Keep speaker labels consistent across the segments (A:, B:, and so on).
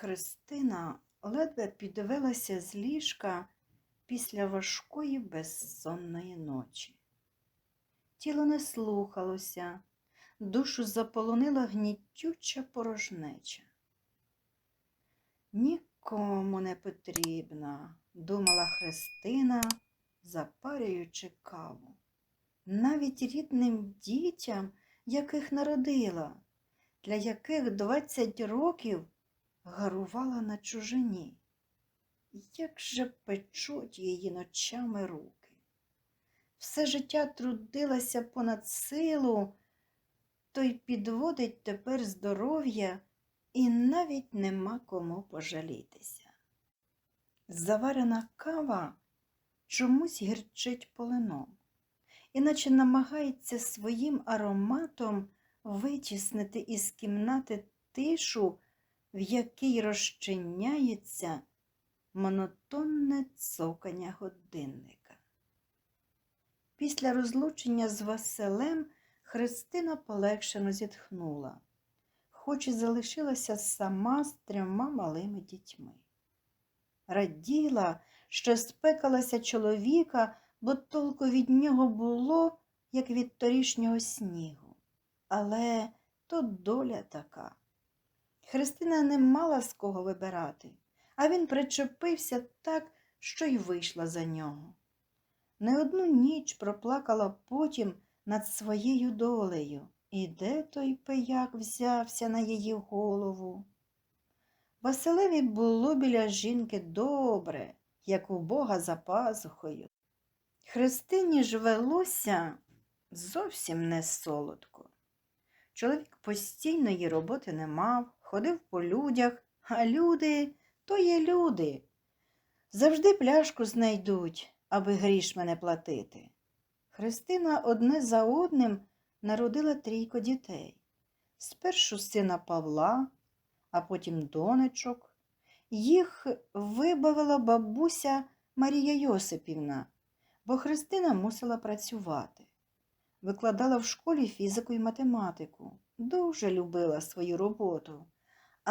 A: Христина ледве підвелася з ліжка після важкої безсонної ночі. Тіло не слухалося, душу заполонила гнітюча порожнеча. Нікому не потрібна, думала Христина, запарюючи каву. Навіть рідним дітям, яких народила, для яких 20 років гарувала на чужині. Як же печуть її ночами руки. Все життя трудилася понад силу, то й підводить тепер здоров'я, і навіть нема кому пожалітися. Заварена кава чомусь гірчить полином, іначе намагається своїм ароматом витіснити із кімнати тишу, в якій розчиняється монотонне цокання годинника. Після розлучення з Василем Христина полегшено зітхнула, хоч і залишилася сама з трьома малими дітьми. Раділа, що спекалася чоловіка, бо толку від нього було, як від торішнього снігу. Але то доля така. Христина не мала з кого вибирати, а він причепився так, що й вийшла за нього. Не одну ніч проплакала потім над своєю долею. І де той пияк взявся на її голову? Василеві було біля жінки добре, як у Бога за пазухою. Христині ж велося зовсім не солодко. Чоловік постійної роботи не мав, ходив по людях, а люди то є люди. Завжди пляшку знайдуть, аби гріш мене платити. Христина одне за одним народила трійко дітей. Спершу сина Павла, а потім донечок. Їх вибавила бабуся Марія Йосипівна, бо Христина мусила працювати. Викладала в школі фізику і математику, дуже любила свою роботу,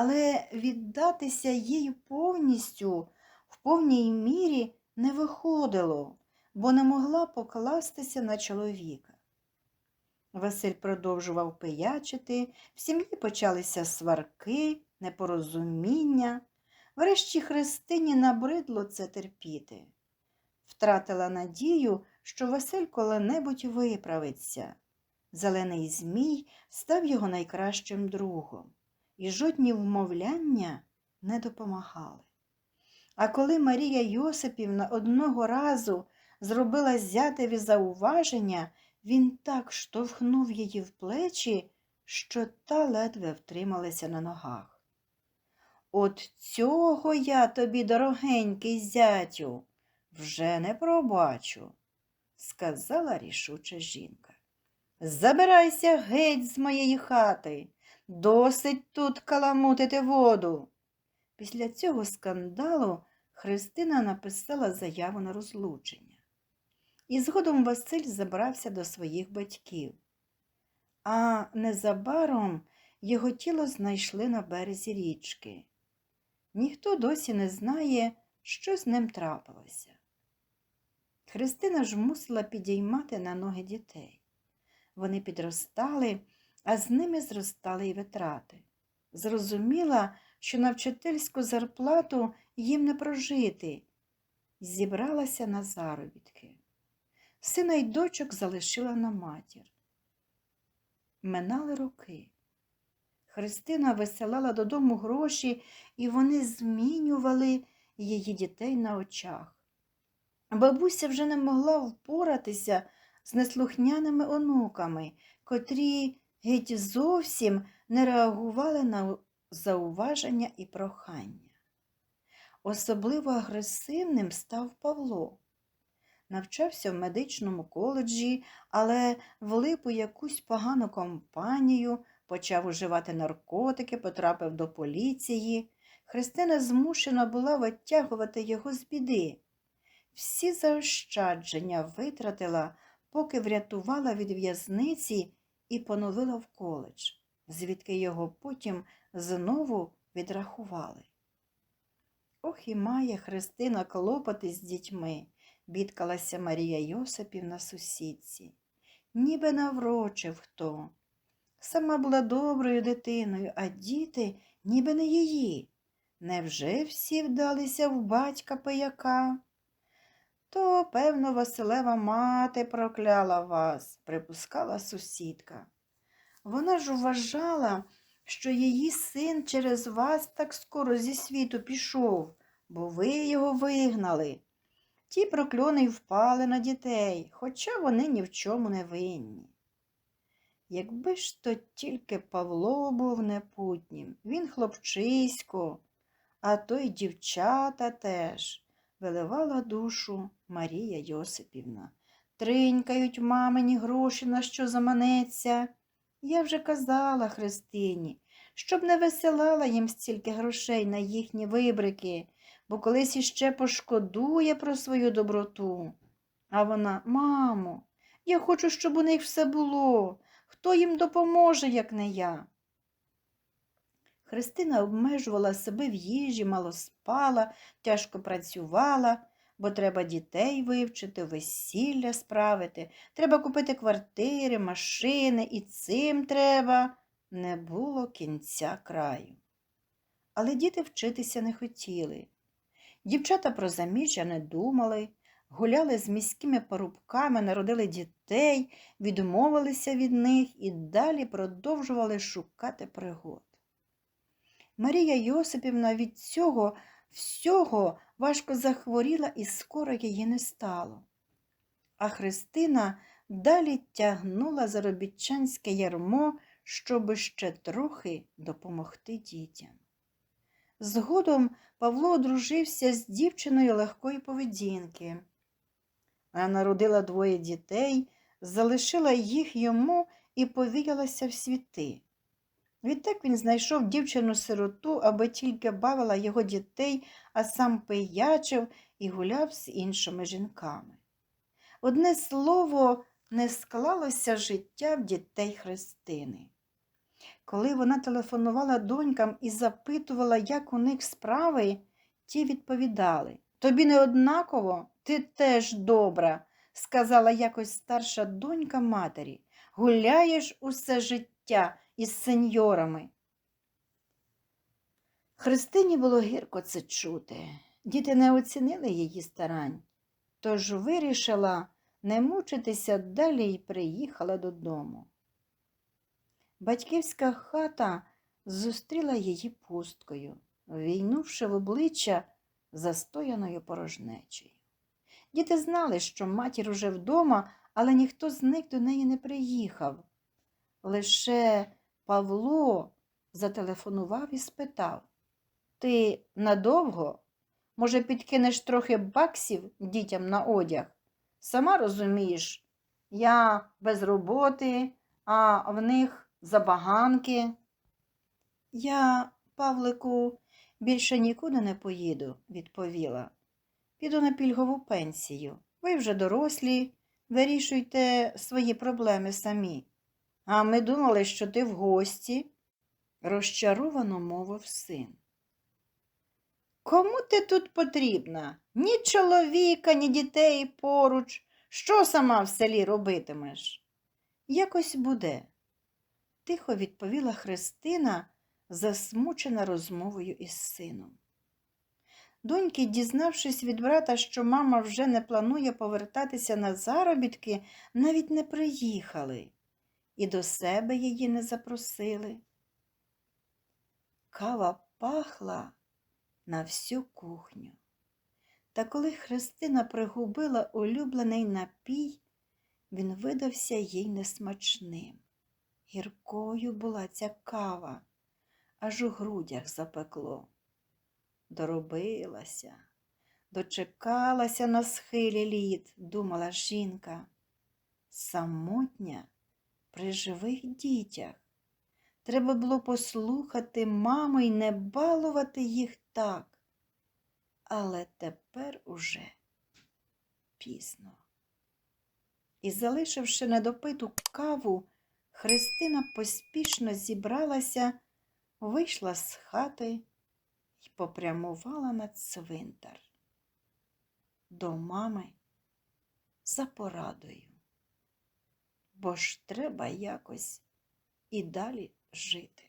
A: але віддатися їй повністю в повній мірі не виходило, бо не могла покластися на чоловіка. Василь продовжував пиячити, в сім'ї почалися сварки, непорозуміння. Врешті Христині набридло це терпіти. Втратила надію, що Василь коли-небудь виправиться. Зелений Змій став його найкращим другом, і жодні вмовляння не допомагали. А коли Марія Йосипівна одного разу зробила зятеві зауваження, він так штовхнув її в плечі, що та ледве втрималася на ногах. От цього я тобі, дорогенький зятю, вже не пробачу, сказала рішуча жінка. Забирайся геть з моєї хати, досить тут каламутити воду. Після цього скандалу Христина написала заяву на розлучення. І згодом Василь забрався до своїх батьків. А незабаром його тіло знайшли на березі річки. Ніхто досі не знає, що з ним трапилося. Христина ж мусила підіймати на ноги дітей. Вони підростали, а з ними зростали й витрати. Зрозуміла, що на вчительську зарплату їм не прожити, зібралася на заробітки. Сина й дочок залишила на матір. Минали роки. Христина висилала додому гроші, і вони змінювали її дітей на очах. Бабуся вже не могла впоратися з неслухняними онуками, котрі геть зовсім не реагували на зауваження і прохання. Особливо агресивним став Павло. Навчався в медичному коледжі, але влип у якусь погану компанію, почав уживати наркотики, потрапив до поліції. Христина змушена була витягувати його з біди. Всі заощадження витратила, поки врятувала від в'язниці і поновила в коледж, звідки його потім знову відрахували. Ох і має Христина клопоти з дітьми, бідкалася Марія Йосипівна сусідці. Ніби наврочив хто. Сама була доброю дитиною, а діти ніби не її. Невже всі вдалися в батька пияка? То, певно, Василева мати прокляла вас, припускала сусідка. Вона ж вважала, що її син через вас так скоро зі світу пішов, бо ви його вигнали. Ті прокльони й впали на дітей, хоча вони ні в чому не винні. Якби ж то тільки Павло був непутнім, він хлопчисько, а то й дівчата теж, виливала душу Марія Йосипівна. Тринькають мамині гроші, на що заманеться. Я вже казала Христині, щоб не висилала їм стільки грошей на їхні вибрики, бо колись іще пошкодує про свою доброту. А вона, мамо, я хочу, щоб у них все було. Хто їм допоможе, як не я? Христина обмежувала себе в їжі, мало спала, тяжко працювала, бо треба дітей вивчити, весілля справити, треба купити квартири, машини, і цим треба. Не було кінця краю. Але діти вчитися не хотіли. Дівчата про заміжжя не думали, гуляли з міськими порубками, народили дітей, відмовилися від них і далі продовжували шукати пригод. Марія Йосипівна від цього всього важко захворіла і скоро її не стало. А Христина далі тягнула заробітчанське ярмо, щоби ще трохи допомогти дітям. Згодом Павло одружився з дівчиною легкої поведінки. Вона народила двоє дітей, залишила їх йому і повіялася в світи. Відтак він знайшов дівчину-сироту, аби тільки бавила його дітей, а сам пиячив і гуляв з іншими жінками. Одне слово, не склалося життя в дітей Христини. Коли вона телефонувала донькам і запитувала, як у них справи, ті відповідали Тобі не однаково, ти теж добра, сказала якось старша донька матері. Гуляєш усе життя із сеньорами. Христині було гірко це чути. Діти не оцінили її старань, тож вирішила не мучитися далі і приїхала додому. Батьківська хата зустріла її пусткою, війнувши в обличчя застояною порожнечею. Діти знали, що матір уже вдома, але ніхто з них до неї не приїхав. Лише Павло зателефонував і спитав Ти надовго? Може, підкинеш трохи баксів дітям на одяг? Сама розумієш, я без роботи, а в них забаганки. Я, Павлику, більше нікуди не поїду, відповіла. Піду на пільгову пенсію. Ви вже дорослі, вирішуйте свої проблеми самі. А ми думали, що ти в гості, розчаровано мовив син. Кому ти тут потрібна? Ні чоловіка, ні дітей поруч. Що сама в селі робитимеш? Якось буде, тихо відповіла Христина, засмучена розмовою із сином. Доньки, дізнавшись від брата, що мама вже не планує повертатися на заробітки, навіть не приїхали і до себе її не запросили. Кава пахла на всю кухню. Та коли Христина пригубила улюблений напій, він видався їй несмачним. Гіркою була ця кава, аж у грудях запекло. Доробилася, дочекалася на схилі літ, думала жінка. Самотня при живих дітях. Треба було послухати маму і не балувати їх так. Але тепер уже пізно. І, залишивши недопиту каву, Христина поспішно зібралася, вийшла з хати і попрямувала на цвинтар до мами за порадою. Бо ж треба якось і далі жити.